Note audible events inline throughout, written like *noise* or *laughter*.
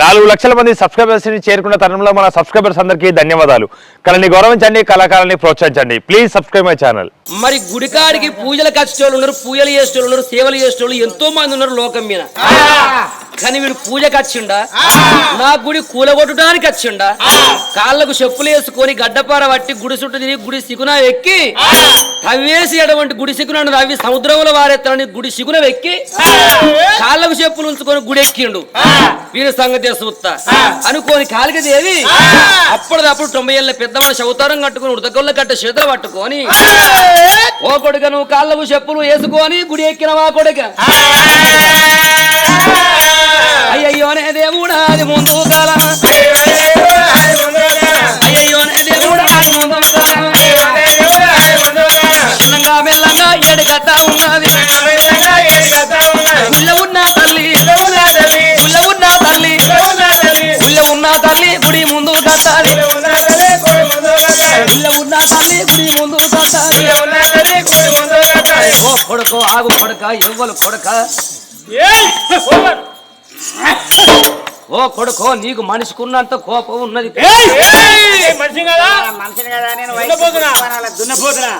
నాలుగు లక్షల మంది సబ్స్క్రైబర్స్ని చేరుకున్న తరుణంలో మన సబ్స్క్రైబర్స్ అందరికీ ధన్యవాదాలు. కళని గౌరవించండి కళాకారాన్ని ప్రోత్సహించండి. ప్లీజ్ సబ్స్క్రైబ్ మై ఛానల్ మరి గుడికాడికి పూజలకు వచ్చేటోళ్ళు ఉన్నారు పూజలు చేసేటోళ్ళు ఉన్నారు సేవలు చేసేటోళ్ళు ఎంతో మంది ఉన్నారు లోకం మీద. కానీ వీడు పూజకు వచ్చిండా నా గుడి కూలగొట్టడానికి వచ్చిండా? కాళ్ళకు చెప్పులు వేసుకొని గడ్డపార పట్టి గుడి చుట్టూ తిరిగి గుడి సిగున ఎక్కి తవ్వేసి అటువంటి గుడి సిగున తవ్వి సముద్రంలో వారెత్తాలని గుడి సిగున ఎక్కి కాళ్ళకు చెప్పులు ఉంచుకొని గుడి ఎక్కిండు. వీరి సంగతి చూస్తా అనుకోని కాలికి దేవి అప్పటిదప్పుడు తొంభై ఏళ్ళ పెద్దవాడు చౌతారం కట్టుకుని ఉడతగొల్ల కట్ట చేతులు పట్టుకొని ఓ కొడుక నువ్వు కాళ్ళకు చెప్పులు వేసుకొని గుడి ఎక్కినవా కొడుక. కొడుకో ఆగు కొడక ఎవ్వలు కొడక. ఓ కొడుకో నీకు మనిషికున్నంత కోపం ఉన్నది. మనిషి కదా? మనిషిని కదా నేను దున్నపోతున్నా. దున్నపోతున్నా.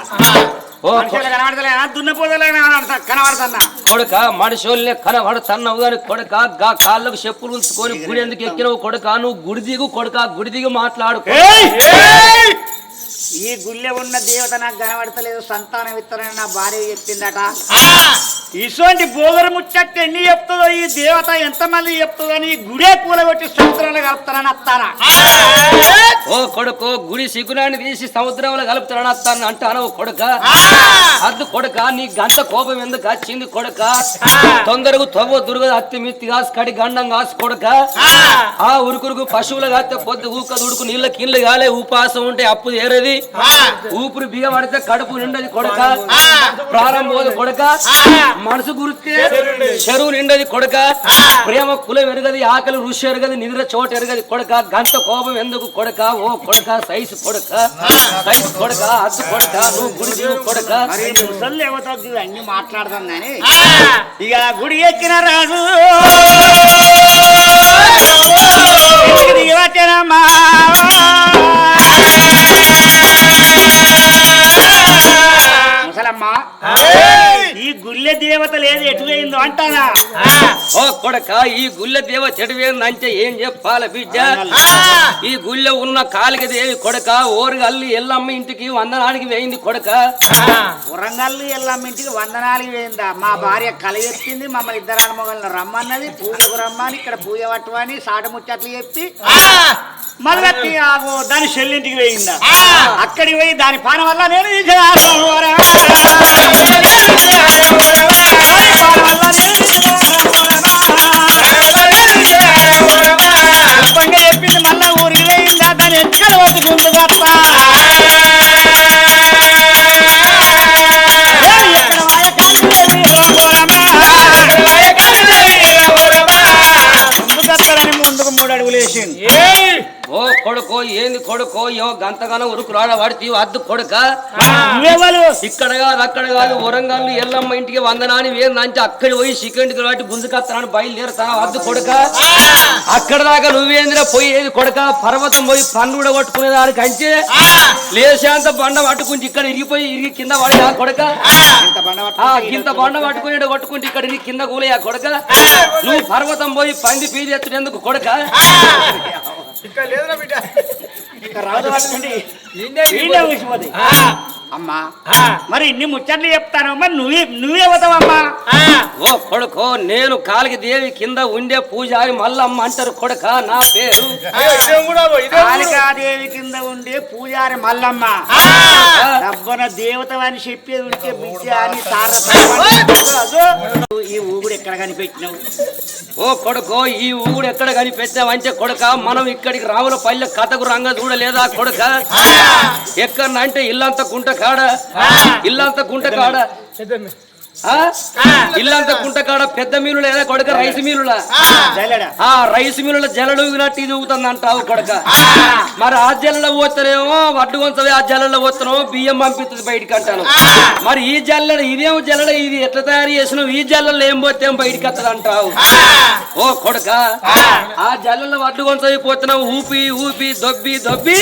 ఓ మనుషులు కనబడతలేనా? దున్నపోతలేనా? కనబడుతున్నా కొడక మనుషుల్ని కనబడుతున్నావు గాని కొడక గా కాళ్ళకు చెప్పులు ఉంచుకొని గుడి ఎందుకు ఎక్కినవు కొడక? నువ్వు గుడి దిగు కొడక గుడి దిగి మాట్లాడు ఈ గుళ్ళె ఉన్న దేవత నాకు కనబడతలేదు. సంతానం ఇస్తానని నా భార్య చెప్పిందట. ఇటువంటి బోగరు ముచ్చట్టు ఎన్ని చెప్తుందో ఈ దేవత ఎంతమంది చెప్తుందో అని గుడే కూలగొట్టి సంవత్సరాలు కలుపుతానని అత్తారా ఓ కొడుకో గుడి సిగునాన్ని తీసి సముద్రంలో కలుపుతాను అత్తాను అంటాను కొడక? అద్దు కొడక నీ గంట కోపం ఎందుకు వచ్చింది కొడక? తొందరగా తవ్వ దుర్గ అత్తి మిత్తి కాసి కడి గండం కాసి కొడక? ఆ! ఉరుకురుకు పశువులు కాస్తే పొద్దు ఊక దుడుకు నీళ్ళ కింద కాలే ఉపాసం ఉంటే అప్పు ఏరేది? ఊపిరి బిగబడితే కడుపు నిండది కొడక. ప్రారంభం కొడక. మనసు గురితే చెరువు నిండది. కొడక. ప్రేమ కులం ఎరగది ఆకలి ఋషి ఎరగది నిద్ర చోట ఎరగది కొడక. గంట కోపం ఎందుకు కొడక? ఓ కొడక సైజు కొడక. సైజు కొడక అద్దు కొడక. నువ్వు గుడి దిగు కొడక. అన్ని మాట్లాడతాం కానీ ఇక గుడి ఎక్కిన రాజు. ముసలమ్మ ఈ గుళ్ళె దేవత లేదు ఎటు పోయిందో అంటానా ఓ కొడక ఈ గుళ్ళె దేవ చెడువేందంటే ఏం చెప్పాల బిడ్డ? ఈ గుళ్ళె ఉన్న కాలికి దేవి కొడక ఓరుగల్లి ఎల్లమ్మ ఇంటికి వందనానికి వేయింది కొడక. వరంగల్లు ఎల్లమ్మ ఇంటికి వందనాలు వేయిందా? మా భార్య కల చెప్పింది మమ్మల్ని ఇద్దరు మొగలను రమ్మన్నది పూజకు రమ్మని ఇక్కడ పూజ పట్టమని సాట ముచ్చట్లు చెప్పి. మళ్ళీ ఆగో దాని చెల్లింటికి వేయిందా? అక్కడికి పోయి దాని పాన వల్ల నేను చెప్పింది మళ్ళా ఊరికి వేయిందా ఎక్కడ మూడు అడుగులు వేసింది కొడుకో ఏంది కొడుకో యో గంతగానో ఉరుకు రాడ పడితే అద్దు కొడక. ఇక్కడ కాదు అక్కడ కాదు వరంగల్ ఎల్లమ్మ ఇంటికి వందనాని వేందంటే అక్కడ పోయి చికెన్ కాబట్టి గుంజుకత్తానని బయలుదేరుతాను అద్దు కొడక. అక్కడ దాకా నువ్వేందిరా పోయేది కొడక? పర్వతం పోయి పన్ను కూడా కొట్టుకునే దానికి అంచే లేశాంత బండ పట్టుకుంటే ఇక్కడ ఇరిగిపోయి ఇరిగి కింద పడి కొడక. ఇంత బండ ఆ గింత బండ పట్టుకుని కొట్టుకుంటే ఇక్కడ ఇరిగి కింద కూలే ఆ కొడక. నువ్వు పర్వతం పోయి పంది ఎత్తునేందుకు కొడక? ఇక్కడ లేదురా బిడ్డ. రాదు వీళ్ళే ఊసిపోతాయి. అమ్మా. మరి ఇన్ని ముచ్చట్లు చెప్తాను మరి నువ్వే నువ్వే పోతావమ్మా. ఓ కొడుకో నేను కాలికి దేవి కింద ఉండే పూజారి మల్లమ్మ అంటారు కొడక నా పేరు. అయ్యో, ఇదేం కూడా ఇదే ఊరు. కాళికాదేవి కింద ఉండే పూజారి మల్లమ్మ. రబ్బన దేవత అని చెప్పేది ఉంటే బిడ్డ అని ఈ ఊగుడు ఎక్కడ కనిపెట్టినావు? ఓ కొడుకో ఈ ఊడు ఎక్కడ కనిపెట్టావంటే కొడక మనం ఇక్కడికి రాముల పల్లె కథకు రంగ చూడలేదా కొడక? ఎక్కడనంటే ఇల్లంత గుంట కాడ ఇల్లంత గుంట కాడ ఇద్దరిని. ఆ? ఇల్లంతా కుంటకాడ పెద్ద మీలు లేదా కొడుక? రైస్ మీలులా. ఆ. రైస్ మిల్లుల జలడు వినట్టు ఇది ఊగుతుంది అంటావు కొడక మరి ఆ జల్లలో పోతేనేమో వడ్డు కొంచెం ఆ జల్లలో పోతున్నావు బియ్యం పంపిస్తుంది బయటికి అంటాను మరి ఈ జల్లడ ఇదేమో జల్లడ ఇది? ఎట్లా తయారు చేసినావు? ఈ జల్లలో ఏం పోతే బయటికి వస్తుంది అంటావు ఓ కొడక ఆ. జల్లలో వడ్డు కొంచెం పోతున్నావు ఊపి ఊపి దొబ్బి దొబ్బి.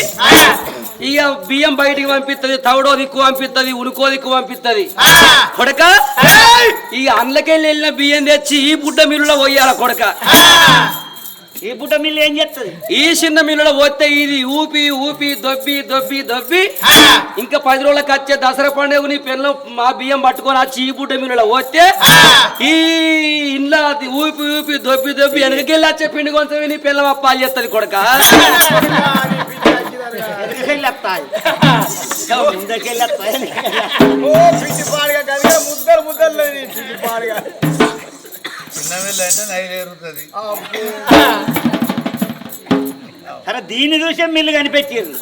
ఇక బియ్యం బయటికి పంపిస్తుంది తవుడో దిక్కు పంపిస్తుంది ఉనుకో దిక్కు పంపిస్తుంది కొడక ఈ అండ్లకెళ్ళి వెళ్ళిన బియ్యం తెచ్చి ఈ బుడ్డ మిల్లులో పోయాల కొడక. ఈ బుట్ట మిల్లు ఏం చేస్తుంది ఈ చిన్న మిల్లులో పోతే ఇది ఊపి ఊపి దొబ్బి దొబ్బి దొబ్బి. ఇంకా పది రోజులకు వచ్చే దసరా పండుగ నీ పిల్లలు మా బియ్యం పట్టుకొని వచ్చి ఈ బుడ్డ మిల్లులో పోతే ఈ ఇంట్లో ఊపి ఊపి దొబ్బి దొబ్బి వెనకకెళ్ళి వచ్చే పిండి కొంచెం నీ పిల్లం అప్పాలు చేస్తుంది కొడక. ఎదురుకెళ్ళి వస్తాయి ముందుకెళ్ళి వస్తాయి ఓ పిచ్చి పాడుగా కనుక ముద్దలు ముద్దలు లేదు ఈ పిచ్చి పాడుగా చిన్నవిల్లు అంటే నైలు ఎరుగుతుంది సరే దీన్ని చూసే మిల్లు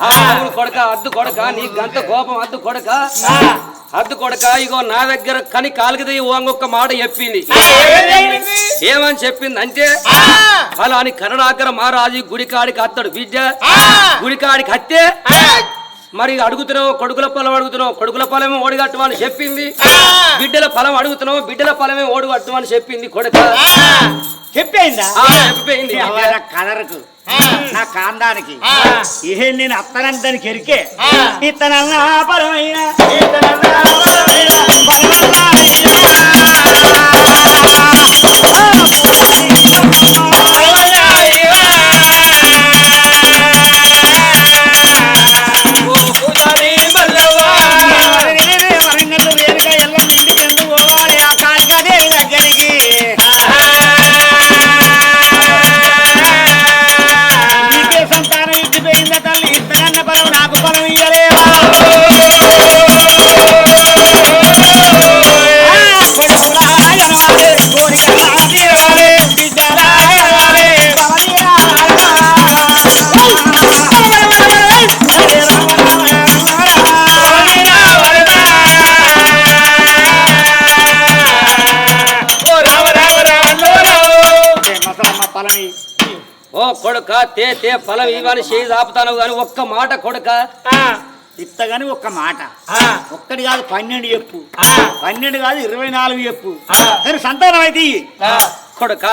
అవును కొడక అద్దు కొడక నీ గంత కోపం అద్దు కొడక. అద్దు కొడక ఇగో నా దగ్గర కని కాలికి ఒక్క మాట చెప్పింది. ఏమని చెప్పింది? అంటే అలా అని కరుణాకర మహారాజు గుడికాడికి అత్తడు బిడ్డ గుడికాడికి అత్తే మరి అడుగుతున్నావు కొడుకుల పొలం అడుగుతున్నావు కొడుకుల పొలమే ఓడిగట్టమని చెప్పింది. బిడ్డల పొలం అడుగుతున్నావు బిడ్డల పొలమే ఓడిగట్టమని చెప్పింది కొడుక. చెప్పేయిందా ఎవర కలర్కు నా కాందానికి. ఇహే నేను కెరికే. ఇతనన్నా పరమైన ఇతనన్నా పరమైన, పరమైన. తే తే ఫలం ఇవని చేయి ఆపుతాను గాని ఒక్క మాట కొడుక. ఇత్తగాని ఒక్క మాట. ఒక్కటి కాదు పన్నెండు చెప్పు. పన్నెండు కాదు ఇరవై నాలుగు చెప్పు. కానీ సంతానం అయితే. కొడక.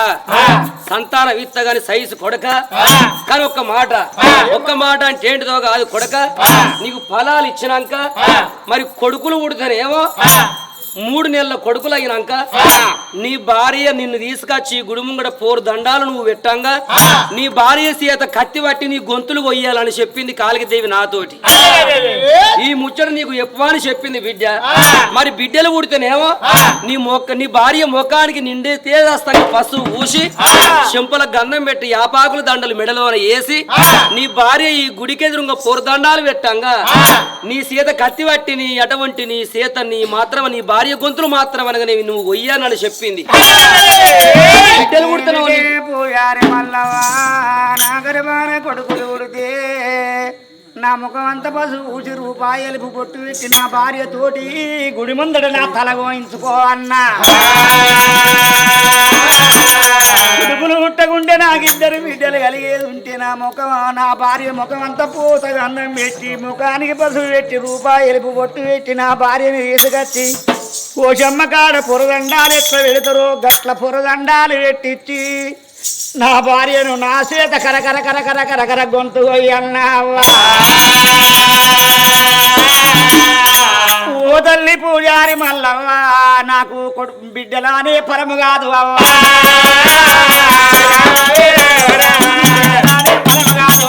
సంతాన విత్త గాని సైజు కొడక. కానీ ఒక్క మాట. ఒక్క మాట అంటే ఏంటిదో కాదు కొడక. నీకు ఫలాలు ఇచ్చినాక మరి కొడుకులు పుడతానేమో మూడు నెలల కొడుకులు అయినాక నీ భార్య నిన్ను తీసుకొచ్చి ఈ గుడి ముంగడ పోరు దండాలు నువ్వు పెట్టంగా. నీ భార్య సీత కత్తి పట్టి నీ గొంతులు కొయ్యాలని చెప్పింది కాలికి దేవి నాతోటి ఈ ముచ్చట నీకు ఎప్పువని చెప్పింది బిడ్డ. మరి బిడ్డలు పుడితేనేమో నీ మొక్క నీ భార్య ముఖానికి నిండే తేజస్తంగా పసుపు పూసి చెంపల గంధం పెట్టి యాపాకుల దండలు మెడలోన వేసి నీ భార్య ఈ గుడికెదురుగా పొరదండాలు పెట్టంగా. నీ సీత కత్తి పట్టి నీ అటువంటి నీ సీత నీ మాత్రం నీ భార్య గొంతులు మాత్రం అనగానే నువ్వు కొయ్యానని చెప్పింది. బిడ్డలు పుడుతున్నావు కొడుకులు నా ముఖం అంత పశువు ఊసి రూపాయలు పొట్టు పెట్టి నా భార్య తోటి గుడి ముందట నా తల గోయించుకో అన్నా. కొడుకులు ముట్టకుంటే నాకిద్దరు బిడ్డలు కలిగేది ఉంటే నా ముఖం నా భార్య ముఖం అంతా పూతగా అన్నం పెట్టి ముఖానికి పసుపు పెట్టి రూపాయలు పొట్టు పెట్టి నా భార్యని తీసుకొచ్చి కోశమ్మ కాడ పొరదండాలు ఎట్లా వెళుతారో గట్ల పొరదండాలు పెట్టించి నా భార్యను నా చేత కరకర కరకర కరకర గొంతు అన్నావా ఓ తల్లి పూజారి మల్లవ్వా నాకు కొడు బిడ్డలానే పరము కాదు అవ్వా పరము కాదు.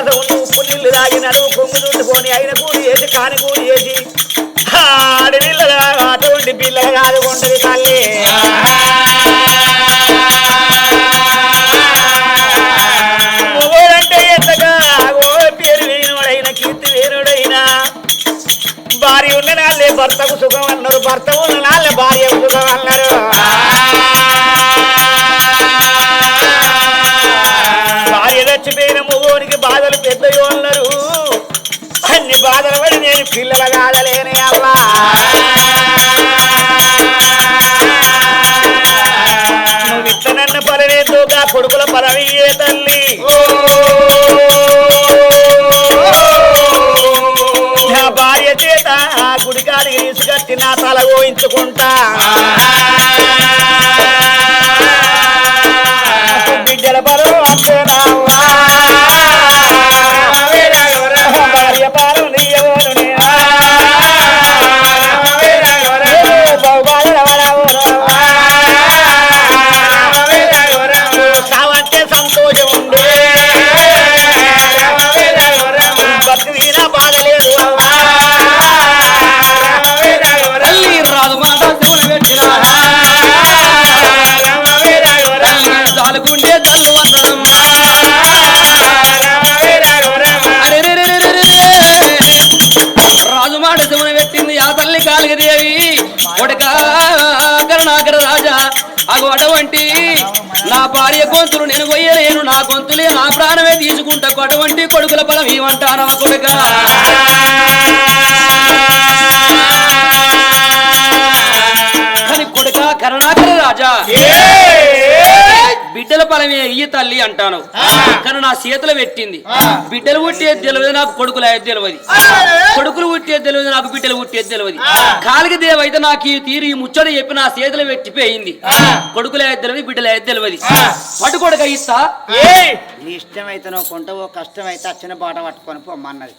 కట్టుకొని ఉప్పు నీళ్ళు తాగి నడువు కొంగు చుట్టుకొని అయిన కూలి వేసి కాని కూలి వేసి ఆడపిల్లగా అటువంటి పిల్లలు కాదుకుంటది తల్లి. ఎంతగా పేరు వేణుడైన కీర్తి వేణుడైనా భార్య ఉన్న నాళ్ళే భర్తకు సుఖం అన్నారు భర్త ఉన్న నా తల గోయించుకుంటా అటువంటి నా భార్య గొంతులు నేను కొయ్యలేను నా గొంతులే నా ప్రాణమే తీసుకుంటా. అటువంటి కొడుకుల పొలం ఇవ్వంటానవ కొడుక కానీ కొడుక కరుణాకర రాజా. బిడ్డల పొలమే ఇయ్యి తల్లి అంటాను. కానీ నా చేతులు పెట్టింది. బిడ్డలు పుట్టేది తెలియదు నాకు కొడుకులు అయ్యేది తెలియదు. కొడుకులు పుట్టేది తెలియదు నాకు బిడ్డలు పుట్టేది తెలియదు. కాలికి దేవైతే నాకు ఈ తీరు ఈ ముచ్చట చెప్పి నా చేతులు పెట్టిపోయింది. కొడుకులు అయ్యేది తెలియదు బిడ్డలు అయ్యేది తెలియదు. పట్టు కొడుక ఇస్తా. నీ ఇష్టమైతే నువ్వు కొంటవో కష్టమైతే అచ్చిన బాట పట్టుకొని పొమ్మన్నది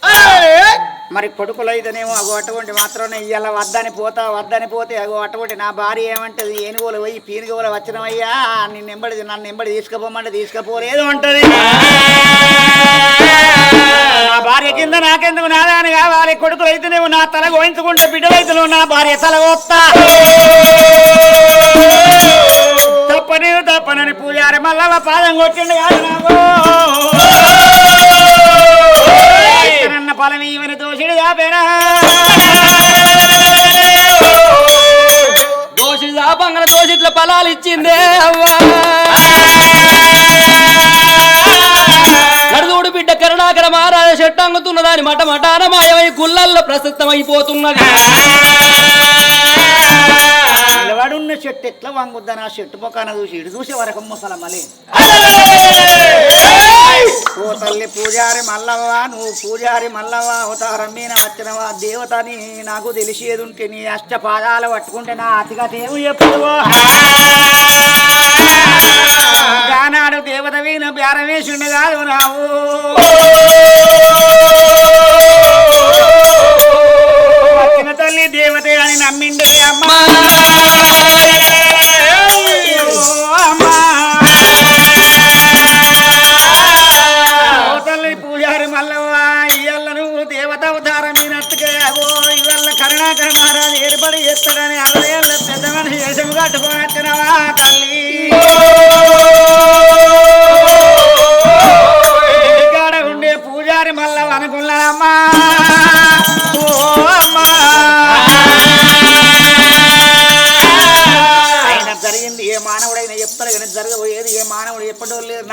మరి కొడుకులు అయితేనేమో అగో అటువంటి మాత్రం ఇయ్యాల వద్దని పోతా వద్దని పోతే అగో అటువంటి నా భార్య ఏమంటది? ఏనుగోలు పోయి పీనుగోలు వచ్చినవయ్యా నిన్ను ఎంబడి నన్ను ఎంబడి తీసుకుపోమంటే తీసుకుపోలేదు అంటది. నా భార్య కింద నాకెందుకు? నాదాని కావాలి. కొడుకులు అయితేనేమో నా తల గోయించుకుంటే బిడ్డలైతే నువ్వు నా భార్య తల వస్తా తప్పని తప్పనని పూజారి మళ్ళా పాదం కొట్టిండు కాదు నాకు. నన్న పొలం ఈమెను దోషుడు కాపేనా? దోషి శాపంగన దోషిట్ల ఫలాలు ఇచ్చిందే అవ్వా. చెట్టంగుతున్నదాని మట మటాన మాయమై గుళ్ళల్లో ప్రసిద్ధమైపోతున్నది. నిలబడున్న చెట్టు ఎట్లా వంగుద్దని ఆ చెట్టు పొక్కన చూసి ఇటు చూసే వరకు ముసలమ్మలే ఓ తల్లి పూజారి మల్లవా నువ్వు పూజారి మల్లవా అవతారం మీద వచ్చినవా దేవతని నాకు తెలిసేది ఉంటే నీ అష్ట పాదాలు పట్టుకుంటే నా అతిగా దేవు ఎప్పుడు గానాడు దేవత మీద బేరవేసిండు కాదు రావు వచ్చిన దేవతే అని నమ్మిండే అమ్మా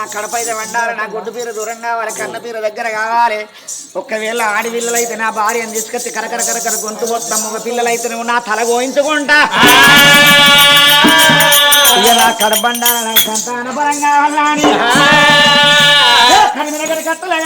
ఎప్పటో లేదు కడపైతే వండాలి నా గొడ్డు పీర దూరం కావాలి కన్న పీర దగ్గర కావాలి. ఒకవేళ ఆడి పిల్లలైతే నా భార్యను తీసుకొచ్చి కరకర కరకర గొంతు పోతాం మగ పిల్లలైతే నువ్వు నా తల గోయించుకుంటా. ఇలా నా నా సంతాన పరంగా కావాలని కట్టలే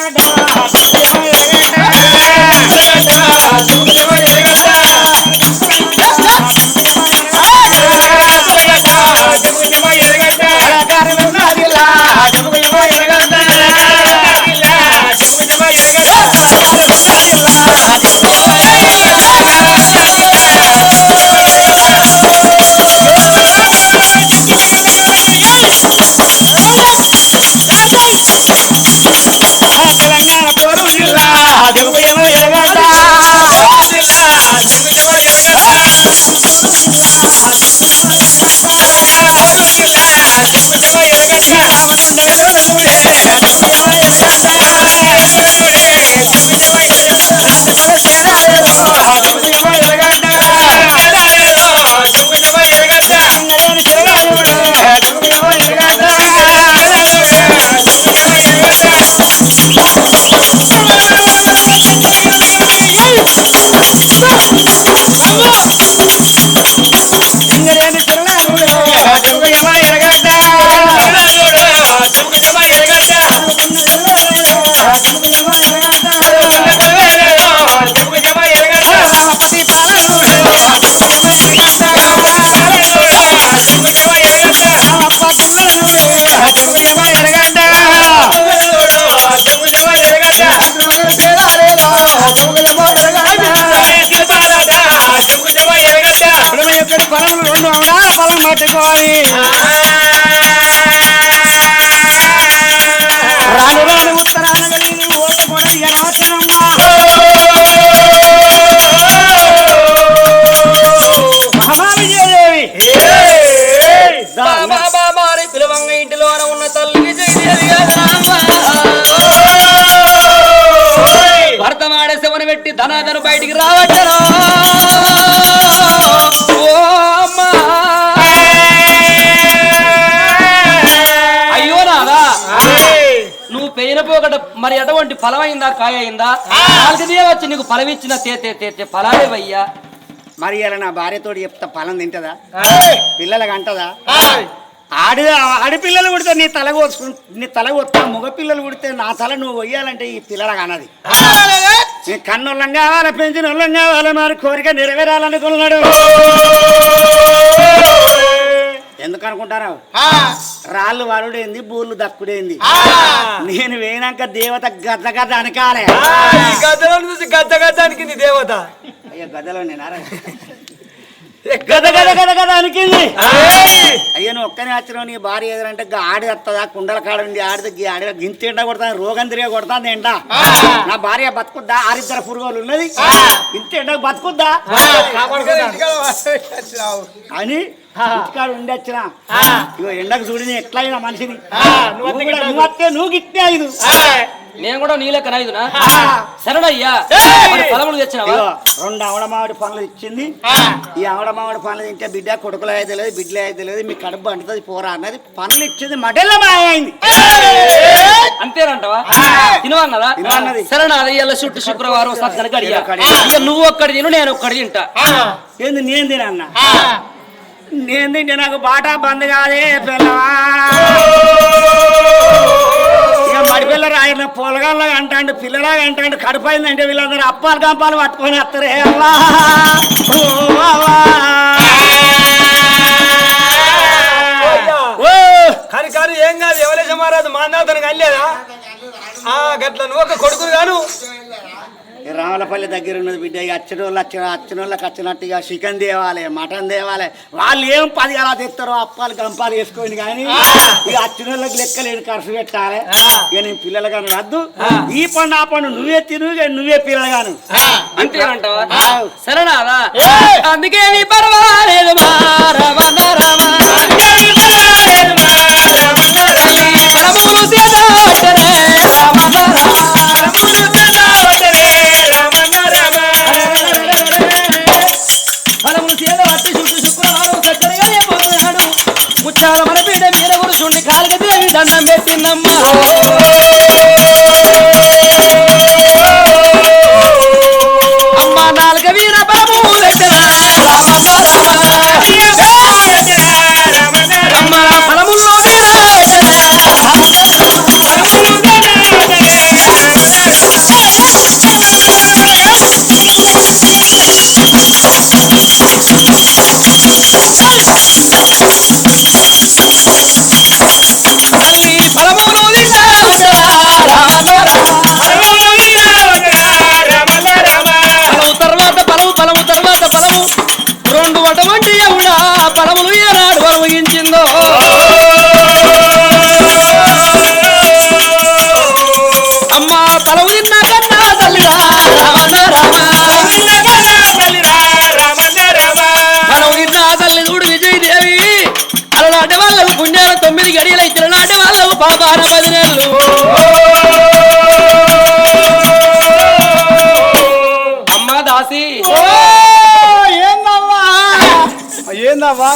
మరి ఎటువంటి ఫలం అయిందా కాయ అయిందా నాలుగుదే వచ్చి నీకు ఫలం ఇచ్చిన తే తే తే తే ఫలాలే వయ్యా మరి ఇలా నా భార్యతోటి చెప్తా పొలం తింటదా? పిల్లలకు అంటదా? ఆడి ఆడపిల్లలు కుడితే నీ తల కోసుకు నీ తల కొత్తా మగ పిల్లలు కుడితే నా తల నువ్వు కొయ్యాలంటే ఈ పిల్లలకు అన్నది. నీ కన్నుల్లం కావాలి పెంచిన వాళ్ళం కావాలి మరి కోరిక నెరవేరాలనుకున్నాడు. ఎందుకు అనుకుంటారా రాళ్ళు వరుడేంది బూర్లు దక్కుడేంది? నేను వేయినాక దేవత గద్ద గద్ద అనకాలే. చూసి గద్ద గద్దానికి నీ దేవత. అయ్యో గద్దలో నేనారా గద గద గద గద అనికింది. అయ్యో నువ్వు ఒక్కనే వచ్చినావు నీ భార్య ఎదురంటే ఆడి వస్తుందా కుండల కాడ ఉండి ఆడితే గీ ఆడి గింత ఎండ కొడతాను రోగం తిరిగి కొడతాను ఎండ. నా భార్య బతుకుద్దా? ఆరిద్దర పురుగులు ఉన్నది. ఇంత ఎండ బతుకుద్దా? అని ఇంటికాడ ఉండి వచ్చిన ఇగో ఎండకు చూడి నేను ఎట్లయినా మనిషిని. నువ్వు కూడా- నువ్వు గిట్టే ఐదు నేను కూడా నీ లెక్క నైదునా సరేనయ్యా ఫలములు తెచ్చినావా? రెండు ఆవడమావిడి పనులు ఇచ్చింది. ఈ ఆవడమావిడి పనులు తింటే బిడ్డ కొడుకులు అయితే లేదు బిడ్డలు అయితే లేదు మీ కడుపు అంటుతుంది పోరా అన్నది పనులు ఇచ్చింది మడెల్ల మాయైంది అంతేనంటవా? తినవన్నదా తినవన్నది. సరే నా ఇయ్యాల చుట్టూ శుక్రవారం వస్తాను కనుక నువ్వు ఒక్కడి తిను నేను ఒక్కడి తింటా. ఏంది నేను తినన్నా? నేను తింటే నాకు బాటా బంద్ కాదే పిల్లవా. ఇక మడి పిల్ల రాయన పొలగాళ్ళగా అంటాడు పిల్లలాగా అంటాడు కడుపైందంటే వీళ్ళందరూ అప్పాలు కంపాలు పట్టుకొని వస్తారే. అవ్వా కానీ కానీ ఏం కాదు ఎవరేస మహారాజు మా అతనికి అల్లేదా ఆ గట్ల నువ్వు ఒక కొడుకు గాను. ఈ రావులపల్లి దగ్గర ఉన్నది బిడ్డ ఇక అచ్చిన వాళ్ళు వచ్చిన అచ్చిన వాళ్ళకి వచ్చినట్టు ఇక చికెన్ తేవాలి మటన్ తేవాలి. వాళ్ళు ఏం పది అలా తెస్తారో అప్పాలు గంపాలు వేసుకొని కానీ ఇక అచ్చిన వాళ్ళకి లెక్కలేని ఖర్చు పెట్టాలి. ఇక నేను పిల్లలు కానీ వద్దు ఈ పండు ఆ పండు నువ్వే తిను నువ్వే పిల్లలు గాను అంతేనంటావా? సరేనాదా అందుకే నీ పర్వాలేదు దండం పెట్టిందమ్మా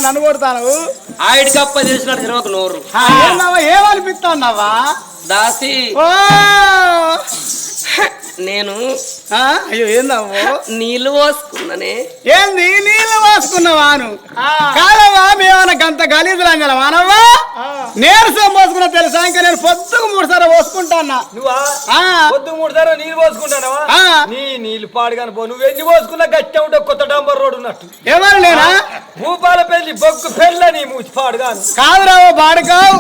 నన్ను కొడతాను ఆయుడి కప్ప చేసినట్టు తిరగకు నోరు. ఏందవ్వా ఏమనిపిస్తానవ్వా దాసి. నేను అయ్యో ఏందవ్వో నీళ్ళు పోసుకున్నానే. ఏంది? నీళ్ళు పోసుకున్నావాను కాదవ్వా మేమన్నా గంత గలీజు రంగలవానవ్వా నీరసం పోసుకున్నా తెలుసా? ఇంకా నేను పొద్దుకు మూడు సార్లు పోసుకుంటానా నువ్వా? పొద్దు మూడు సార్లు నీళ్ళు పోసుకుంటానవా. నీ నీళ్ళు పాడుగాను పో. నువ్వు ఎన్ని పోసుకున్నా? గట్టి ఉంటే కొత్త డాంబర్ రోడ్ ఉన్నట్టు. ఎవరు నేనా? భూపాల పెళ్ళి బొగ్గు పెళ్ళ నీ మూచి పాడుగాను కాదురావో బాడుకావు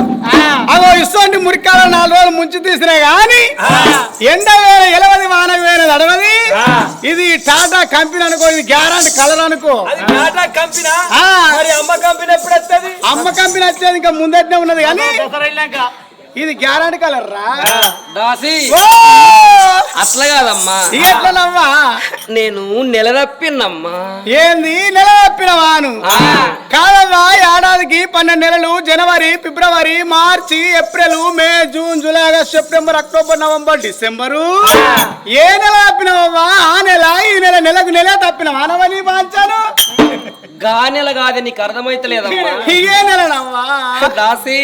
అవో ఇటువంటి మురికాల నాలుగు రోజులు ముంచి తీసినా గాని ఎండ వేరే ఎలవది వానకు వేరే అడవది ఇది టాటా కంపెనీ అనుకో ఇది గ్యారంటీ కలర్ అనుకో. టాటా కంపెనీ అమ్మ కంపెనీ ఎప్పుడు వస్తుంది? అమ్మ కంపెనీ వచ్చేది ఇంకా ముందట్నే ఉన్నది కానీ ఇది గ్యారంటీ కలర్ రా. దాసి. ఓ! అట్లా కాదమ్మా. ఇక ఎట్లనవ్వా నేను నెలరప్పిన్నమ్మా ఏంది? నెల తప్పిన వాను ఆ. కాదవ్వా ఏడాదికి పన్నెండు నెలలు జనవరి ఫిబ్రవరి మార్చి April May June July August September October November December. ఏ నెల తప్పినవవ్వా? నెలకు నెలే తప్పిన మానవని వాంచాను గా నెల కాదు నీకు అర్థమైతలేదమ్మా. *laughs* ఇగే నెలనమ్మా దాసి.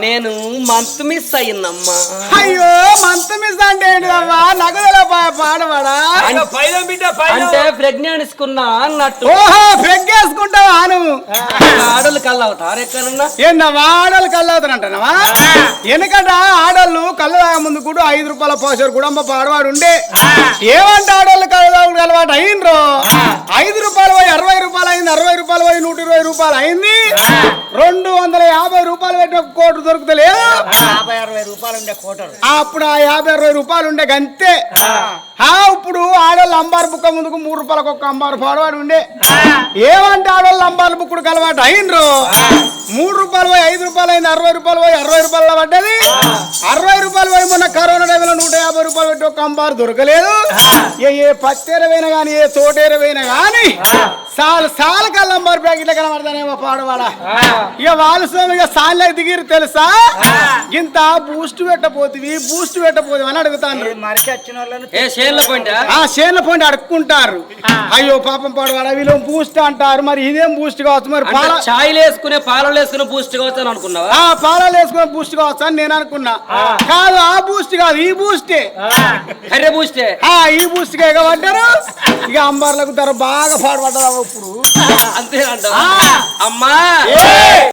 నేను మంత్ మిస్ అయ్యిందమ్మా. అయ్యో మంతం ఇస్తా అంటే ఏంటిదమ్మా నగదుల పైన అంటే ప్రెగ్నెన్స్ కున్నా అన్నట్టు. ఓహో ఫ్రెగ్గేసుకుంటావా నువ్వు ఆడలు కళ్ళు అవుతారు ఎక్కడన్నా ఏందమ్మా ఆడోళ్ళు కళ్ళు అవుతానంటానవా వెనకట ఆడోళ్ళు కళ్ళు ముందు కూడా ఐదు రూపాయల పోసారు కుటుంబ పాడవాడు ఉండే. ఏమంటే ఆడోళ్ళు కళ్ళు అలవాటు అయిండ్రు? ఐదు రూపాయలు పోయి అరవై రూపాయలు అయింది అరవై రూపాయలు పోయి నూట ఇరవై రూపాయలు అయింది. రెండు వందల యాభై రూపాయలు పెట్టి ఒక కోటు దొరుకుతలేదు యాభై అరవై రూపాయలు ఉండే కోటరు అప్పుడు ఆ యాభై అరవై రూపాయలు ఉండే గంతే ఇప్పుడు ఆడోళ్ళు అంబారు బుక్క ముందుకు మూడు రూపాయలకు ఒక అంబారు పాడవాడు ఉండే. ఏమంటే ఆడోళ్ళు అంబారు బుక్కుడు అలవాటు అయినరు మూడు రూపాయలు పోయి ఐదు రూపాయలు అయింది అరవై రూపాయలు పోయి అరవై రూపాయలు పడ్డది. అరవై రూపాయలు పోయి మొన్న కరోనా టైంలో నూట యాభై రూపాయలు పెట్టి ఒక అంబారు దొరకలేదు. ఏ ఏ పత్తేరవైనా కానీ ఏ తోటేరవైనా కానీ సాల్ సాల్ కల్లా అంబారు ప్యాకెట్ల కనబడతానేమో పాడవాడా ఇక వాళ్ళు స్వామి ఇక సాన్లకు దిగిరు తెలుసా? ఇంత బూస్ట్ పెట్టపోతివి బూస్ట్ పెట్టపోతివి అని అడుగుతాను మనిషి వచ్చిన ఆ చేనుల పోండి అడుక్కుంటారు. అయ్యో పాపం పాడవాడ వీళ్ళు బూస్ట్ అంటారు. మరి ఇదేం బూస్ట్ కావచ్చు? మరి పాల ఛాయలు వేసుకునే పాలలో వేసుకునే బూస్ట్ కావచ్చు అని అనుకున్నావా? ఆ పాలలో వేసుకుని బూస్ట్ కావచ్చు అని నేను అనుకున్నా. కాదు ఆ బూస్ట్ కాదు ఈ బూస్టే. కర్రె బూస్టే? ఆ ఈ బూస్ట్ ఎగబడ్డారు ఇక అంబార్లకు ధర బాగా పాడుపడ్డారు ఇప్పుడు. అంతే అంట అమ్మా!